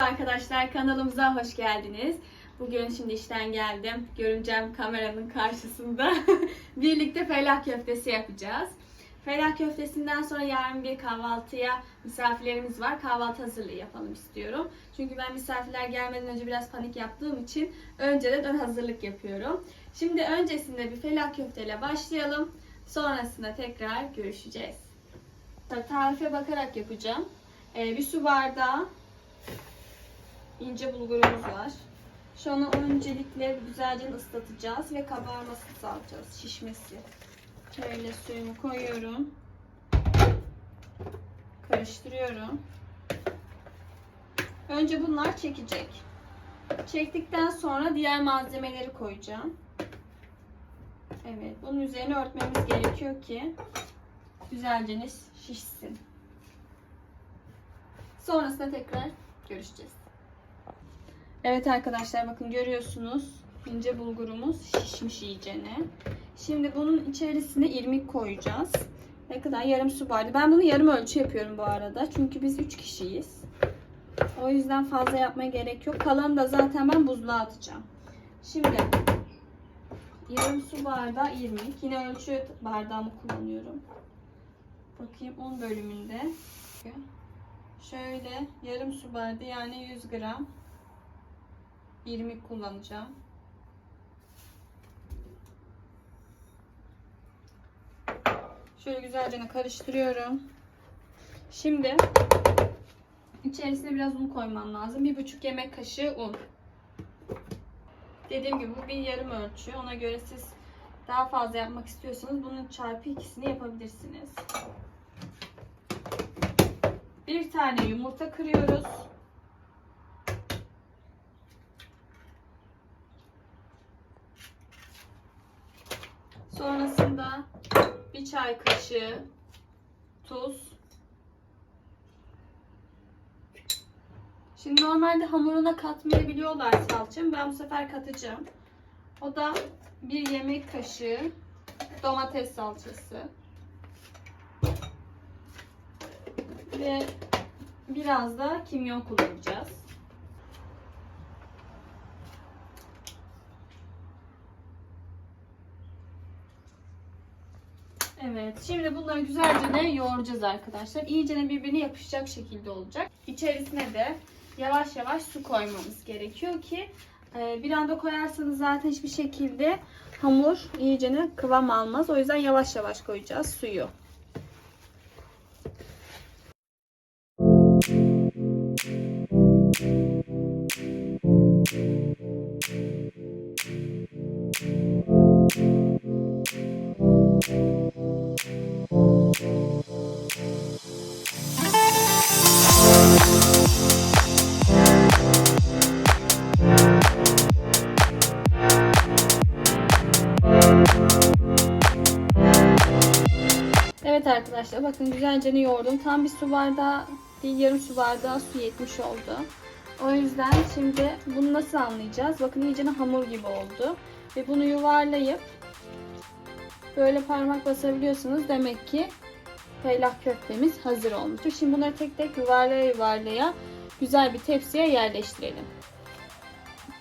Arkadaşlar kanalımıza hoş geldiniz. Bugün şimdi işten geldim. Görümcem kameranın karşısında. Birlikte felak köftesi yapacağız. Felak köftesinden sonra yarın bir kahvaltıya misafirlerimiz var. Kahvaltı hazırlığı yapalım istiyorum. Çünkü ben misafirler gelmeden önce biraz panik yaptığım için önceden ön hazırlık yapıyorum. Şimdi öncesinde bir felak köfteyle başlayalım. Sonrasında tekrar görüşeceğiz. Tarife bakarak yapacağım. Ee, bir su bardağı ince bulgurumuz var. Şu an öncelikle güzelce ıslatacağız ve kabarmasını sağlayacağız. Şişmesi. Şöyle suyumu koyuyorum. Karıştırıyorum. Önce bunlar çekecek. Çektikten sonra diğer malzemeleri koyacağım. Evet, bunun üzerine örtmemiz gerekiyor ki güzelce şişsin. Sonrasında tekrar görüşeceğiz. Evet arkadaşlar bakın görüyorsunuz ince bulgurumuz şişmiş iyicene. Şimdi bunun içerisine irmik koyacağız. Ne kadar? Yarım su bardağı. Ben bunu yarım ölçü yapıyorum bu arada. Çünkü biz 3 kişiyiz. O yüzden fazla yapmaya gerek yok. Kalanı da zaten ben buzluğa atacağım. Şimdi yarım su bardağı irmik. Yine ölçü bardağımı kullanıyorum. Bakayım 10 bölümünde. Şöyle yarım su bardağı yani 100 gram irmik kullanacağım. Şöyle güzelce karıştırıyorum. Şimdi içerisine biraz un koymam lazım. Bir buçuk yemek kaşığı un. Dediğim gibi bu bir yarım ölçü. Ona göre siz daha fazla yapmak istiyorsanız bunun çarpı ikisini yapabilirsiniz. Bir tane yumurta kırıyoruz. Sonrasında bir çay kaşığı tuz. Şimdi normalde hamuruna katmayabiliyorlar salçamı. Ben bu sefer katacağım. O da bir yemek kaşığı domates salçası. Ve biraz da kimyon kullanacağız. Evet, şimdi bunları güzelce de yoğuracağız arkadaşlar. İyice birbirine yapışacak şekilde olacak. İçerisine de yavaş yavaş su koymamız gerekiyor ki e, bir anda koyarsanız zaten hiçbir şekilde hamur iyicene kıvam almaz. O yüzden yavaş yavaş koyacağız suyu. Arkadaşlar bakın güzelce yoğurdum. Tam bir su bardağı değil yarım su bardağı su yetmiş oldu. O yüzden şimdi bunu nasıl anlayacağız? Bakın iyice hamur gibi oldu. Ve bunu yuvarlayıp böyle parmak basabiliyorsunuz. Demek ki fellah köftemiz hazır olmuştur. Şimdi bunları tek tek yuvarlaya yuvarlaya güzel bir tepsiye yerleştirelim.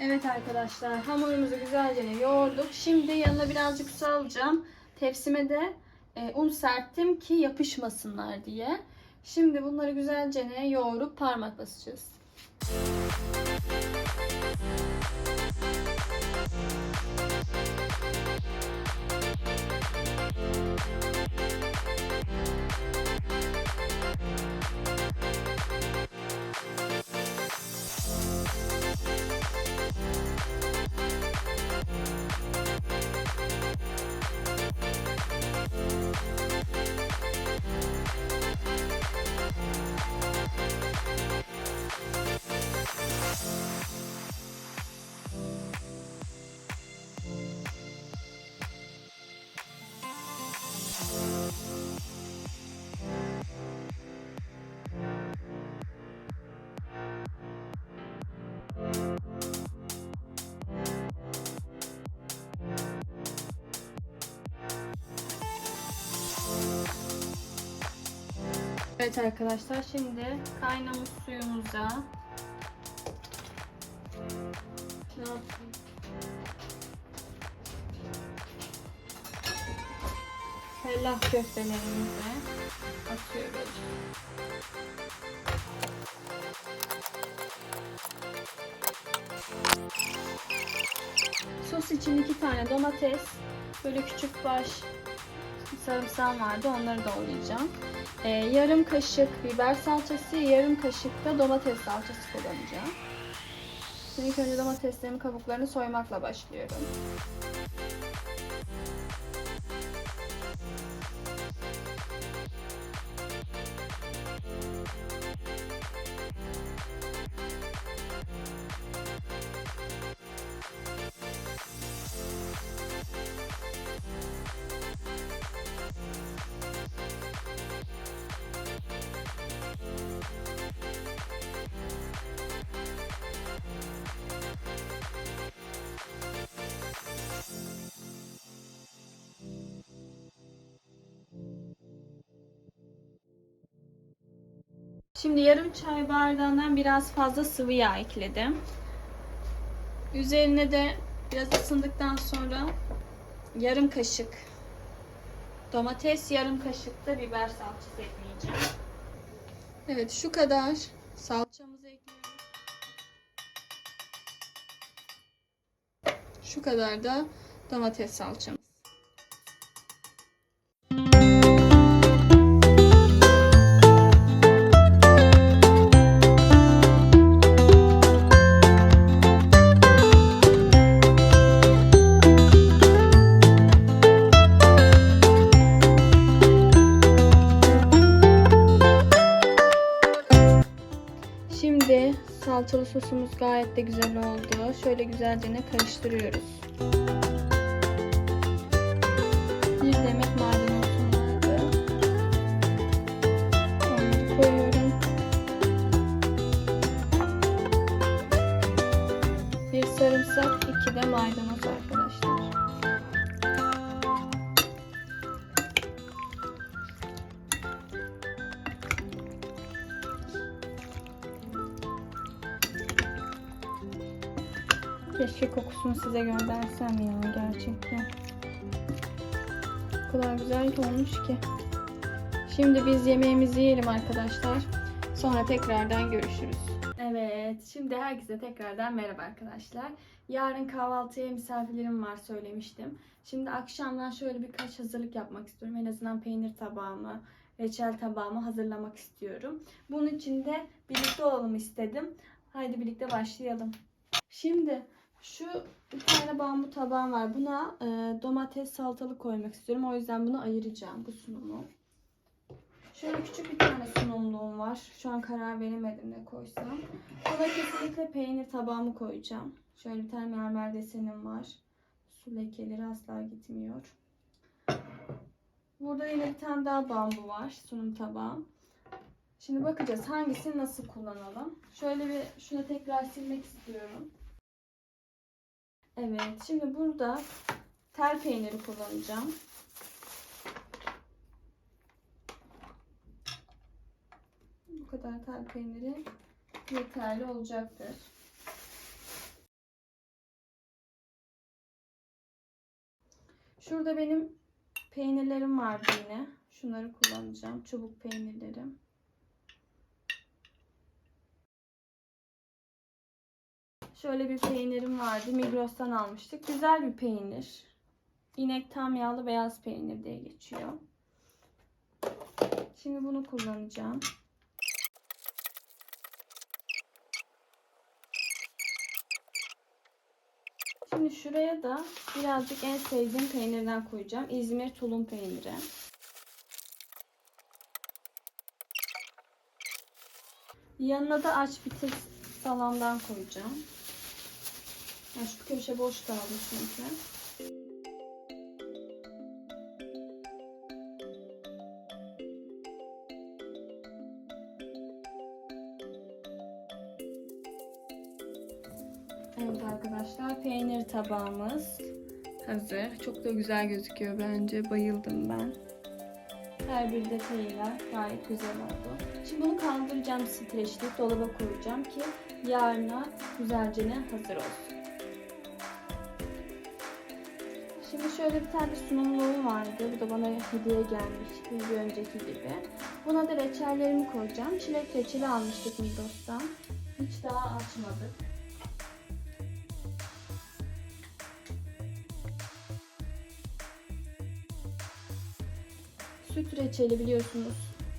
Evet arkadaşlar hamurumuzu güzelce yoğurduk. Şimdi yanına birazcık su alacağım. Tepsime de e, un serptim ki yapışmasınlar diye. Şimdi bunları güzelce ne yoğurup parmak basacağız. Müzik Evet arkadaşlar şimdi kaynamış suyumuza ne yapayım? Fellah köftelerimizi atıyoruz. Sos için iki tane domates, böyle küçük baş sarımsağım vardı onları doğrayacağım. Ee, yarım kaşık biber salçası, yarım kaşık da domates salçası kullanacağım. Şimdi ilk önce domateslerimin kabuklarını soymakla başlıyorum. Şimdi yarım çay bardağından biraz fazla sıvı yağ ekledim. Üzerine de biraz ısındıktan sonra yarım kaşık domates, yarım kaşık da biber salçası ekleyeceğim. Evet şu kadar salçamızı ekliyoruz. Şu kadar da domates salçamız. Şimdi salçalı sosumuz gayet de güzel oldu. Şöyle güzelce karıştırıyoruz. Keşke kokusunu size göndersem ya gerçekten. O kadar güzel olmuş ki. Şimdi biz yemeğimizi yiyelim arkadaşlar. Sonra tekrardan görüşürüz. Evet, şimdi herkese tekrardan merhaba arkadaşlar. Yarın kahvaltıya misafirlerim var söylemiştim. Şimdi akşamdan şöyle birkaç hazırlık yapmak istiyorum. En azından peynir tabağımı, reçel tabağımı hazırlamak istiyorum. Bunun için de birlikte olalım istedim. Haydi birlikte başlayalım. Şimdi şu bir tane bambu tabağım var. Buna e, domates salatalık koymak istiyorum. O yüzden bunu ayıracağım bu sunumu. Şöyle küçük bir tane sunumluğum var. Şu an karar veremedim ne koysam. Buna kesinlikle peynir tabağımı koyacağım. Şöyle bir tane mermer desenim var. Su lekeleri asla gitmiyor. Burada yine bir tane daha bambu var. Sunum tabağım. Şimdi bakacağız hangisini nasıl kullanalım. Şöyle bir şunu tekrar silmek istiyorum. Evet, şimdi burada tel peyniri kullanacağım. Bu kadar tel peyniri yeterli olacaktır. Şurada benim peynirlerim vardı yine. Şunları kullanacağım. Çubuk peynirlerim. Şöyle bir peynirim vardı. Migros'tan almıştık. Güzel bir peynir. İnek tam yağlı beyaz peynir diye geçiyor. Şimdi bunu kullanacağım. Şimdi şuraya da birazcık en sevdiğim peynirden koyacağım. İzmir tulum peyniri. Yanına da aç bitir salamdan koyacağım. Ya şu köşe boş kaldı çünkü. Evet arkadaşlar peynir tabağımız hazır. Çok da güzel gözüküyor bence. Bayıldım ben. Her bir detayıyla gayet güzel oldu. Şimdi bunu kaldıracağım streçleyip dolaba koyacağım ki yarına güzelce hazır olsun. Şimdi şöyle bir tane sunumluğum vardı. Bu da bana hediye gelmişti bir önceki gibi. Buna da reçellerimi koyacağım. Çilek reçeli almıştık Migros'tan. Hiç daha açmadık. Süt reçeli biliyorsunuz.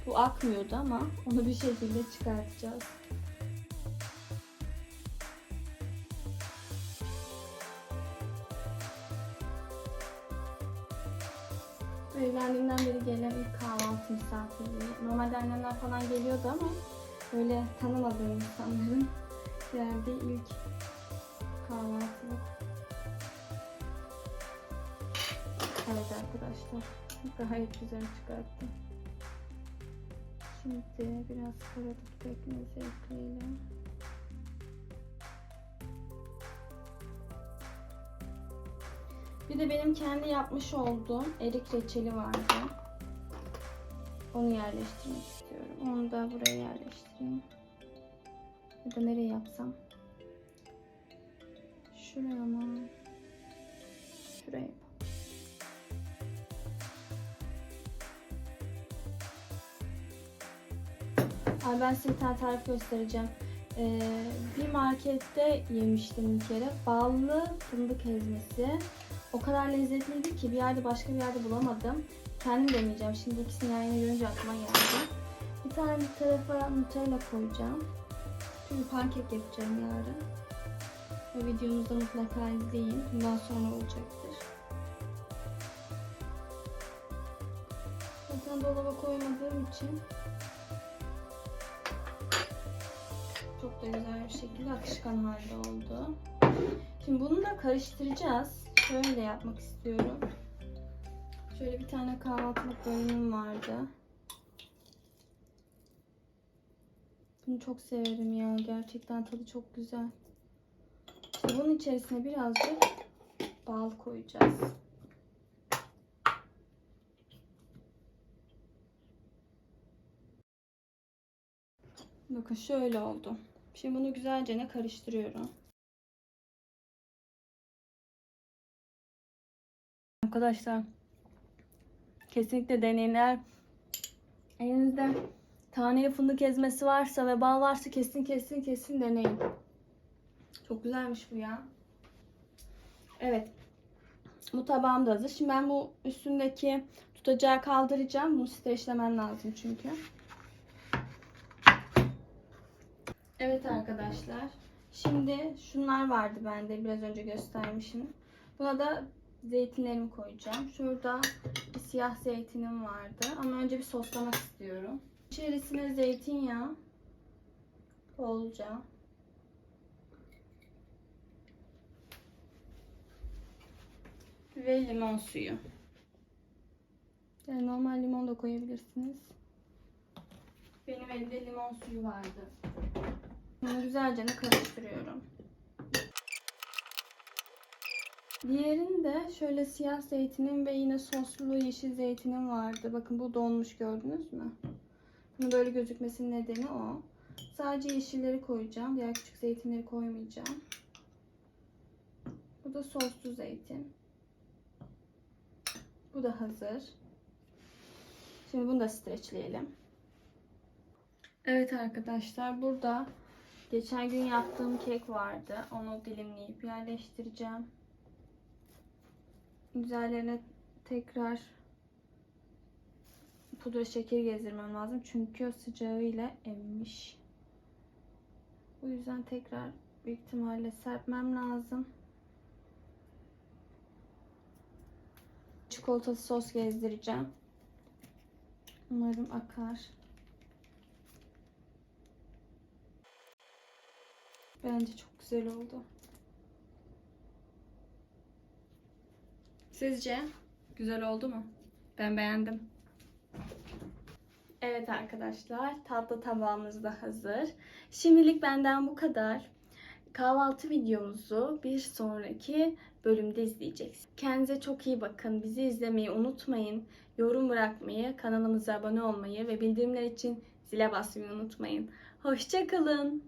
Bu akmıyordu ama onu bir şekilde çıkartacağız. Kahvaltı misafirliği. Normalde annemler falan geliyordu ama böyle tanımadığım insanların geldiği ilk kahvaltılık. Evet arkadaşlar. Gayet güzel çıkarttım. Şimdi biraz karadut pekmezi ekleyelim. Bir de benim kendi yapmış olduğum erik reçeli vardı. Onu yerleştirmek istiyorum. Onu da buraya yerleştireyim. Ya da nereye yapsam? Şuraya mı? Şuraya yapalım. Ay ben size bir tane tarif göstereceğim. Ee, bir markette yemiştim bir kere. Ballı fındık ezmesi. O kadar lezzetliydi ki bir yerde başka bir yerde bulamadım. Kendim deneyeceğim. Şimdi ikisini yan yana görünce aklıma geldi. Bir tane bir tarafa Nutella koyacağım. Çünkü pankek yapacağım yarın. O videomuzda mutlaka izleyin. Bundan sonra olacaktır. Zaten dolaba koymadığım için çok da güzel bir şekilde akışkan halde oldu. Şimdi bunu da karıştıracağız. Şöyle yapmak istiyorum. Şöyle bir tane kahvaltılık bölümüm vardı. Bunu çok severim ya. Gerçekten tadı çok güzel. Şimdi bunun içerisine birazcık bal koyacağız. Bakın şöyle oldu. Şimdi bunu güzelce ne karıştırıyorum. Arkadaşlar kesinlikle deneyin. Eğer elinizde taneli fındık ezmesi varsa ve bal varsa kesin kesin kesin deneyin. Çok güzelmiş bu ya. Evet. Bu tabağım da hazır. Şimdi ben bu üstündeki tutacağı kaldıracağım. Bunu streçlemem lazım çünkü. Evet arkadaşlar. Şimdi şunlar vardı bende biraz önce göstermişim. Buna da zeytinlerimi koyacağım. Şurada bir siyah zeytinim vardı. Ama önce bir soslamak istiyorum. İçerisine zeytinyağı bolca. Ve limon suyu. Yani normal limon da koyabilirsiniz. Benim elimde limon suyu vardı. Bunu güzelce karıştırıyorum. Diğerinde şöyle siyah zeytinim ve yine soslu yeşil zeytinim vardı. Bakın bu donmuş gördünüz mü? Bunu böyle gözükmesinin nedeni o. Sadece yeşilleri koyacağım. Diğer küçük zeytinleri koymayacağım. Bu da soslu zeytin. Bu da hazır. Şimdi bunu da streçleyelim. Evet arkadaşlar burada geçen gün yaptığım kek vardı. Onu dilimleyip yerleştireceğim. Üzerlerine tekrar pudra şeker gezdirmem lazım. Çünkü sıcağıyla emmiş. Bu yüzden tekrar büyük ihtimalle serpmem lazım. Çikolatalı sos gezdireceğim. Umarım akar. Bence çok güzel oldu. Sizce güzel oldu mu? Ben beğendim. Evet arkadaşlar, tatlı tabağımız da hazır. Şimdilik benden bu kadar. Kahvaltı videomuzu bir sonraki bölümde izleyeceksiniz. Kendinize çok iyi bakın. Bizi izlemeyi unutmayın. Yorum bırakmayı, kanalımıza abone olmayı ve bildirimler için zile basmayı unutmayın. Hoşçakalın.